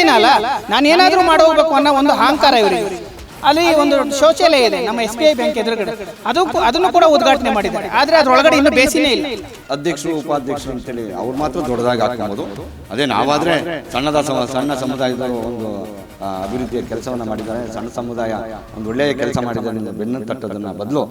ದಿನ ಅಲ್ಲ? ನಾನು ಏನಾದರೂ ಮಾಡೋಗ್ಬೇಕು ಅನ್ನೋ ಒಂದು ಅಹಂಕಾರ ಇವರಿಗೆ. ಅಲ್ಲಿ ಒಂದು ಶೌಚಾಲಯ ಇದೆ ನಮ್ಮ ಎಸ್ ಬಿ ಐ ಬ್ಯಾಂಕ್ ಎದುರುಗಡೆ. ಅದು ಅದನ್ನು ಕೂಡ ಉದ್ಘಾಟನೆ ಮಾಡಿದ್ದಾರೆ. ಆದರೆ ಅದರೊಳಗಡೆ ಇನ್ನೂ ಬೇಸಿನೇ ಇಲ್ಲ. ಅಧ್ಯಕ್ಷರು ಉಪಾಧ್ಯಕ್ಷರು ಅಂತೇಳಿ ಅವ್ರು ಮಾತ್ರ ದೊಡ್ಡದಾಗಿ ಹಾಕ್ಬೋದು. ಅದೇ ನಾವಾದ್ರೆ ಸಣ್ಣದ ಸಣ್ಣ ಸಮುದಾಯದ ಒಂದು ಅಭಿವೃದ್ಧಿಯ ಕೆಲಸವನ್ನ ಮಾಡಿದ್ದಾರೆ. ಸಣ್ಣ ಸಮುದಾಯ ಒಂದು ಒಳ್ಳೆಯ ಕೆಲಸ ಮಾಡಿದ್ದಾರೆ. ಬೆನ್ನು ತಟ್ಟೋದನ್ನ ಬದಲು.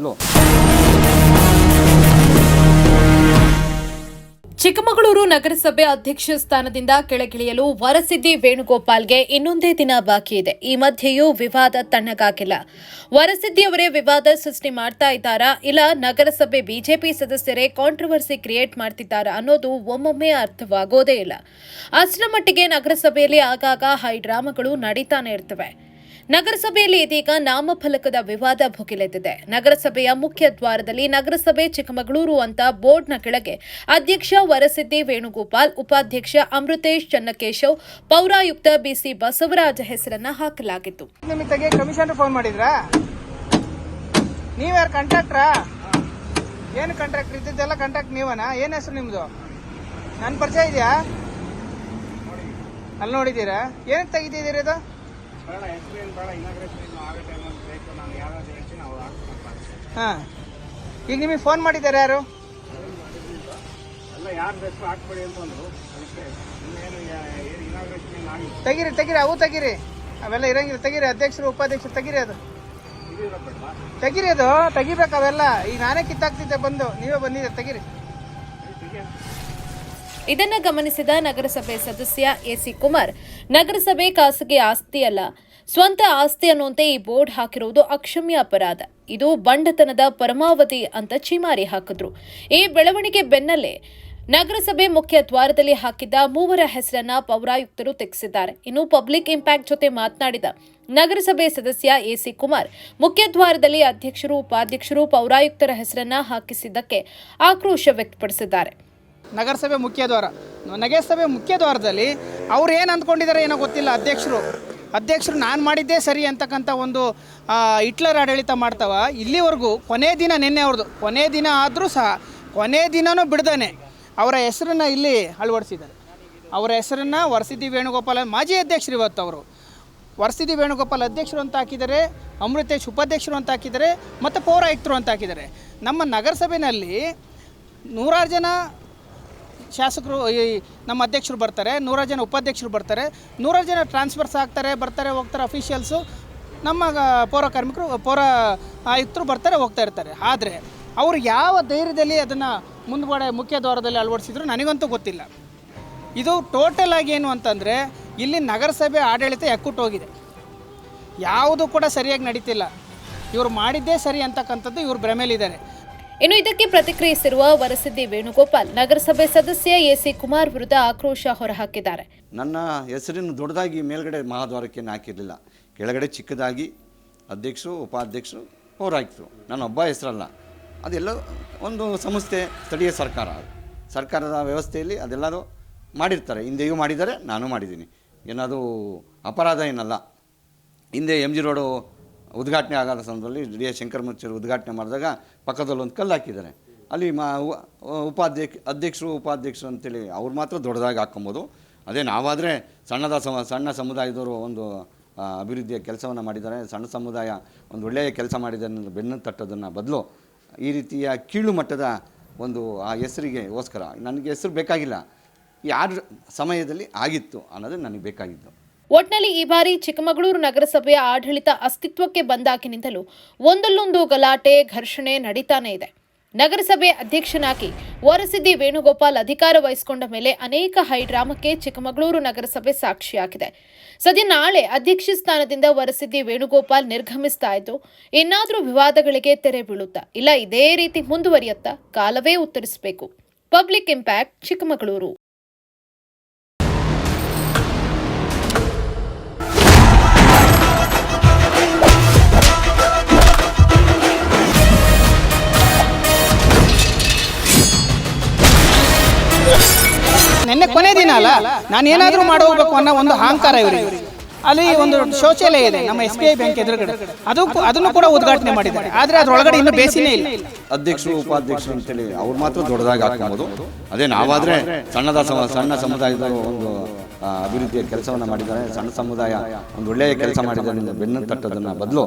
ಚಿಕ್ಕಮಗಳೂರು ನಗರಸಭೆ ಅಧ್ಯಕ್ಷ ಸ್ಥಾನದಿಂದ ಕೆಳಗಿಳಿಯಲು ವರಸಿದ್ದಿ ವೇಣುಗೋಪಾಲ್ಗೆ ಇನ್ನೊಂದೇ ದಿನ ಬಾಕಿ ಇದೆ. ಈ ಮಧ್ಯೆಯೂ ವಿವಾದ ತಣ್ಣಗಾಗಿಲ್ಲ. ವರಸಿದ್ದಿಯವರೇ ವಿವಾದ ಸೃಷ್ಟಿ ಮಾಡ್ತಾ ಇದ್ದಾರಾ? ಇಲ್ಲ ನಗರಸಭೆ ಬಿಜೆಪಿ ಸದಸ್ಯರೇ ಕಾಂಟ್ರವರ್ಸಿ ಕ್ರಿಯೇಟ್ ಮಾಡ್ತಿದ್ದಾರಾ ಅನ್ನೋದು ಒಮ್ಮೊಮ್ಮೆ ಅರ್ಥವಾಗೋದೇ ಇಲ್ಲ. ಅಷ್ಟರ ಮಟ್ಟಿಗೆ ನಗರಸಭೆಯಲ್ಲಿ ಆಗಾಗ ಹೈಡ್ರಾಮಗಳು ನಡೀತಾನೆ ಇರ್ತವೆ. ನಗರಸಭೆಯಲ್ಲಿ ಇದೀಗ ನಾಮಫಲಕದ ವಿವಾದ ಭುಗಿಲೆದ್ದಿದೆ. ನಗರಸಭೆಯ ಮುಖ್ಯ ದ್ವಾರದಲ್ಲಿ ನಗರಸಭೆ ಚಿಕ್ಕಮಗಳೂರು ಅಂತ ಬೋರ್ಡ್ನ ಕೆಳಗೆ ಅಧ್ಯಕ್ಷ ವರಸಿದ್ದಿ ವೇಣುಗೋಪಾಲ್, ಉಪಾಧ್ಯಕ್ಷ ಅಮೃತೇಶ್ ಚನ್ನಕೇಶವ್, ಪೌರಾಯುಕ್ತ ಬಿಸಿ ಬಸವರಾಜ ಹೆಸರನ್ನ ಹಾಕಲಾಗಿತ್ತು. ಫೋನ್ ಮಾಡಿದ್ರಾ? ನೀವ್ಯಾರು ಏನು ಇದ್ದಿದ್ದೆಲ್ಲ ಕಾಂಟ್ರಾಕ್ಟ್ ನೀವನಾ? ಹೆಸರು ನಿಮ್ಮದು ನನ್ನ ಪರಿಚಯ ಇದೆಯಾ? ಅಲ್ಲಿ ನೋಡಿದ್ದೀರಾ? ಏನಕ್ಕೆ ತೆಗಿತಿದ್ದೀರಿ ಇದು? ಹಾಂ. ಈಗ ನಿಮಗೆ ಫೋನ್ ಮಾಡಿದ್ದಾರೆ ಯಾರು? ತೆಗಿರಿ ತೆಗಿರಿ ಅವು ತೆಗಿರಿ. ಅವೆಲ್ಲ ಇರಂಗಿಲ್ಲ. ತೆಗಿರಿ ಅಧ್ಯಕ್ಷರು ಉಪಾಧ್ಯಕ್ಷರು ತೆಗಿರಿ ಅದು. ತೆಗಿರಿ ಅದು. ತೆಗಿಬೇಕು ಅವೆಲ್ಲ. ಈಗ ನಾನೇ ಕಿತ್ತಾಕ್ತಿದ್ದೆ ಬಂದು. ನೀವೇ ಬಂದಿದ್ದೆ ತೆಗಿರಿ. ಇದನ್ನ ಗಮನಿಸಿದ ನಗರಸಭೆ ಸದಸ್ಯ ಎಸಿ ಕುಮಾರ್. ನಗರಸಭೆ ಖಾಸಗಿ ಆಸ್ತಿ ಅಲ್ಲ, ಸ್ವಂತ ಆಸ್ತಿ ಅನ್ನುವಂತೆ ಈ ಬೋರ್ಡ್ ಹಾಕಿರುವುದು ಅಕ್ಷಮ್ಯ ಅಪರಾಧ. ಇದು ಬಂಡತನದ ಪರಮಾವಧಿ ಅಂತ ಚಿಮಾರಿ ಹಾಕಿದ್ರು. ಈ ಬೆಳವಣಿಗೆ ಬೆನ್ನಲ್ಲೇ ನಗರಸಭೆ ಮುಖ್ಯ ದ್ವಾರದಲ್ಲಿ ಹಾಕಿದ್ದ ಮೂವರ ಹೆಸರನ್ನ ಪೌರಾಯುಕ್ತರು ತೆಗೆಸಿದ್ದಾರೆ. ಇನ್ನು ಪಬ್ಲಿಕ್ ಇಂಪ್ಯಾಕ್ಟ್ ಜೊತೆ ಮಾತನಾಡಿದ ನಗರಸಭೆ ಸದಸ್ಯ ಎಸಿ ಕುಮಾರ್, ಮುಖ್ಯ ದ್ವಾರದಲ್ಲಿ ಅಧ್ಯಕ್ಷರು, ಉಪಾಧ್ಯಕ್ಷರು ಪೌರಾಯುಕ್ತರ ಹೆಸರನ್ನ ಹಾಕಿಸಿದ್ದಕ್ಕೆ ಆಕ್ರೋಶ ವ್ಯಕ್ತಪಡಿಸಿದ್ದಾರೆ. ನಗರಸಭೆ ಮುಖ್ಯ ದ್ವಾರ. ನಗರಸಭೆ ಮುಖ್ಯ ದ್ವಾರದಲ್ಲಿ ಅವ್ರು ಏನು ಅಂದ್ಕೊಂಡಿದ್ದಾರೆ ಏನೋ ಗೊತ್ತಿಲ್ಲ ಅಧ್ಯಕ್ಷರು. ಅಧ್ಯಕ್ಷರು ನಾನು ಮಾಡಿದ್ದೇ ಸರಿ ಅಂತಕ್ಕಂಥ ಒಂದು ಹಿಟ್ಲರ್ ಆಡಳಿತ ಮಾಡ್ತಾವ. ಇಲ್ಲಿವರೆಗೂ ಕೊನೆ ದಿನ ನಿನ್ನೆ ಅವ್ರದ್ದು ಕೊನೆ ದಿನ ಆದರೂ ಸಹ ಕೊನೆ ದಿನವೂ ಬಿಡ್ದಾನೆ. ಅವರ ಹೆಸರನ್ನು ಇಲ್ಲಿ ಅಳವಡಿಸಿದ್ದಾರೆ. ಅವರ ಹೆಸರನ್ನು ವರಸಿದ್ದಿ ವೇಣುಗೋಪಾಲ, ಮಾಜಿ ಅಧ್ಯಕ್ಷರು ಇವತ್ತು ಅವರು. ವರಸಿದ್ದಿ ವೇಣುಗೋಪಾಲ್ ಅಧ್ಯಕ್ಷರು ಅಂತ ಹಾಕಿದ್ದಾರೆ, ಅಮೃತೇಶ್ ಉಪಾಧ್ಯಕ್ಷರು ಅಂತ ಹಾಕಿದ್ದಾರೆ, ಮತ್ತು ಪೌರಾಯುಕ್ತರು ಅಂತ ಹಾಕಿದ್ದಾರೆ. ನಮ್ಮ ನಗರಸಭೆಯಲ್ಲಿ ನೂರಾರು ಜನ ಶಾಸಕರು, ಈ ನಮ್ಮ ಅಧ್ಯಕ್ಷರು ಬರ್ತಾರೆ, ನೂರಾರು ಜನ ಉಪಾಧ್ಯಕ್ಷರು ಬರ್ತಾರೆ. ನೂರಾರು ಜನ ಟ್ರಾನ್ಸ್ಫರ್ಸ್ ಆಗ್ತಾರೆ, ಬರ್ತಾರೆ, ಹೋಗ್ತಾರೆ ಅಫಿಷಿಯಲ್ಸು ನಮ್ಮ ಪೌರ ಕಾರ್ಮಿಕರು, ಪೌರ ಆಯುಕ್ತರು ಬರ್ತಾರೆ, ಹೋಗ್ತಾ ಇರ್ತಾರೆ. ಆದರೆ, ಅವರು ಯಾವ ಧೈರ್ಯದಲ್ಲಿ ಅದನ್ನು ಮುಂದುಗಡೆ ಮುಖ್ಯ ದ್ವಾರದಲ್ಲಿ ಅಳವಡಿಸಿದ್ರು ನನಗಂತೂ ಗೊತ್ತಿಲ್ಲ. ಇದು ಟೋಟಲ್ ಆಗಿ ಏನು ಅಂತಂದರೆ, ಇಲ್ಲಿ ನಗರಸಭೆ ಆಡಳಿತ ಎಕ್ಕುಟ್ಟೋಗಿದೆ ಯಾವುದು ಕೂಡ ಸರಿಯಾಗಿ ನಡೀತಿಲ್ಲ. ಇವರು ಮಾಡಿದ್ದೇ ಸರಿ ಅಂತಕ್ಕಂಥದ್ದು ಇವರು ಭ್ರಮೆಯಲ್ಲಿದ್ದಾರೆ ಇನ್ನು ಇದಕ್ಕೆ ಪ್ರತಿಕ್ರಿಯಿಸಿರುವ ವರಸಿದ್ದಿ ವೇಣುಗೋಪಾಲ್, ನಗರಸಭೆ ಸದಸ್ಯ ಎಸಿ ಕುಮಾರ್ ವಿರುದ್ಧ ಆಕ್ರೋಶ ಹೊರಹಾಕಿದ್ದಾರೆ. ನನ್ನ ಹೆಸರಿನ ದೊಡ್ಡದಾಗಿ ಮೇಲ್ಗಡೆ ಮಹಾದ್ವಾರಕ್ಕೆ ಹಾಕಿರಲಿಲ್ಲ. ಕೆಳಗಡೆ ಚಿಕ್ಕದಾಗಿ ಅಧ್ಯಕ್ಷರು, ಉಪಾಧ್ಯಕ್ಷರು ಪೌರಾಯುಕ್ತರು ನನ್ನ ಒಬ್ಬ ಹೆಸರಲ್ಲ. ಅದೆಲ್ಲ ಒಂದು ಸಂಸ್ಥೆ, ಸ್ಥಳೀಯ ಸರ್ಕಾರ. ಸರ್ಕಾರದ ವ್ಯವಸ್ಥೆಯಲ್ಲಿ ಅದೆಲ್ಲರೂ ಮಾಡಿರ್ತಾರೆ. ಹಿಂದೆಯೂ ಮಾಡಿದ್ದಾರೆ, ನಾನು ಮಾಡಿದ್ದೀನಿ. ಏನಾದರೂ ಅಪರಾಧ ಏನಲ್ಲ. ಹಿಂದೆ ಎಂ ಜಿ ರೋಡು ಉದ್ಘಾಟನೆ ಆಗೋದ ಸಂದರ್ಭದಲ್ಲಿ ಡಿ ಎ ಶಂಕರಮೂರ್ತಿಯವರು ಉದ್ಘಾಟನೆ ಮಾಡಿದಾಗ ಪಕ್ಕದಲ್ಲಿ ಒಂದು ಕಲ್ಲು ಹಾಕಿದ್ದಾರೆ. ಅಲ್ಲಿ ಮಾ ಉಪಾಧ್ಯಕ್ಷ, ಅಧ್ಯಕ್ಷರು, ಉಪಾಧ್ಯಕ್ಷರು ಅಂತೇಳಿ ಅವ್ರು ಮಾತ್ರ ದೊಡ್ಡದಾಗಿ ಹಾಕ್ಕೊಬೋದು. ಅದೇ ನಾವಾದರೆ ಸಣ್ಣದ ಸಮ, ಸಣ್ಣ ಸಮುದಾಯದವರು ಒಂದು ಅಭಿವೃದ್ಧಿಯ ಕೆಲಸವನ್ನು ಮಾಡಿದ್ದಾರೆ. ಸಣ್ಣ ಸಮುದಾಯ ಒಂದು ಒಳ್ಳೆಯ ಕೆಲಸ ಮಾಡಿದ್ದಾರೆ ಬೆನ್ನು ತಟ್ಟೋದನ್ನು ಬದಲು ಈ ರೀತಿಯ ಕೀಳು ಮಟ್ಟದ ಒಂದು, ಆ, ಹೆಸರಿಗೆ ಗೋಸ್ಕರ. ನನಗೆ ಹೆಸರು ಬೇಕಾಗಿಲ್ಲ. ಯಾರ ಸಮಯದಲ್ಲಿ ಆಗಿತ್ತು ಅನ್ನೋದು ನನಗೆ ಬೇಕಾಗಿದ್ದು. ಒಟ್ನಲ್ಲಿ ಈ ಬಾರಿ ಚಿಕ್ಕಮಗಳೂರು ನಗರಸಭೆಯ ಆಡಳಿತ ಅಸ್ತಿತ್ವಕ್ಕೆ ಬಂದಾಕಿನಿಂದಲೂ ಒಂದಲ್ಲೊಂದು ಗಲಾಟೆ, ಘರ್ಷಣೆ ನಡೀತಾನೆ ಇದೆ. ನಗರಸಭೆ ಅಧ್ಯಕ್ಷನಾಗಿ ವರಸಿದ್ದಿ ವೇಣುಗೋಪಾಲ್ ಅಧಿಕಾರ ವಹಿಸಿಕೊಂಡ ಮೇಲೆ ಅನೇಕ ಹೈಡ್ರಾಮಕ್ಕೆ ಚಿಕ್ಕಮಗಳೂರು ನಗರಸಭೆ ಸಾಕ್ಷಿಯಾಗಿದೆ. ಸದ್ಯ ನಾಳೆ ಅಧ್ಯಕ್ಷ ಸ್ಥಾನದಿಂದ ವರಸಿದ್ದಿ ವೇಣುಗೋಪಾಲ್ ನಿರ್ಗಮಿಸ್ತಾ ಇದ್ದು, ಇನ್ನಾದರೂ ವಿವಾದಗಳಿಗೆ ತೆರೆ ಬೀಳುತ್ತಾ, ಇಲ್ಲ ಇದೇ ರೀತಿ ಮುಂದುವರಿಯುತ್ತಾ ಕಾಲವೇ ಉತ್ತರಿಸಬೇಕು. Public impact Chikkamagaluru. ನಿನ್ನೆ ಕೊನೆ ದಿನ ಅಲ್ಲ ನಾನು ಏನಾದರೂ ಮಾಡೋಗ್ಬೇಕು ಅನ್ನೋ ಒಂದು ಅಹಂಕಾರ ಇವರಿಗೆ. ಅಲ್ಲಿ ಒಂದು ಶೌಚಾಲಯ ಇದೆ ನಮ್ಮ ಎಸ್ ಬಿ ಐ ಬ್ಯಾಂಕ್ ಎದುರುಗಡೆ. ಅದು ಅದನ್ನು ಕೂಡ ಉದ್ಘಾಟನೆ ಮಾಡಿದ್ದಾರೆ. ಆದರೆ ಅದರೊಳಗಡೆ ಇನ್ನೂ ಬೇಸಿನೇ ಇಲ್ಲ. ಅಧ್ಯಕ್ಷರು ಉಪಾಧ್ಯಕ್ಷರು ಅಂತೇಳಿ ಅವ್ರು ಮಾತ್ರ ದೊಡ್ಡದಾಗಿ ಹಾಕ್ಬೋದು ಅದೇ ನಾವಾದರೆ ಸಣ್ಣದ ಸಣ್ಣ ಸಮುದಾಯದ ಒಂದು ಅಭಿವೃದ್ಧಿಯ ಕೆಲಸವನ್ನು ಮಾಡಿದ್ದಾರೆ. ಸಣ್ಣ ಸಮುದಾಯ ಒಂದು ಒಳ್ಳೆಯ ಕೆಲಸ ಮಾಡಿದ್ದಾರೆ ಬೆನ್ನು ತಟ್ಟೋದನ್ನು ಬದಲು.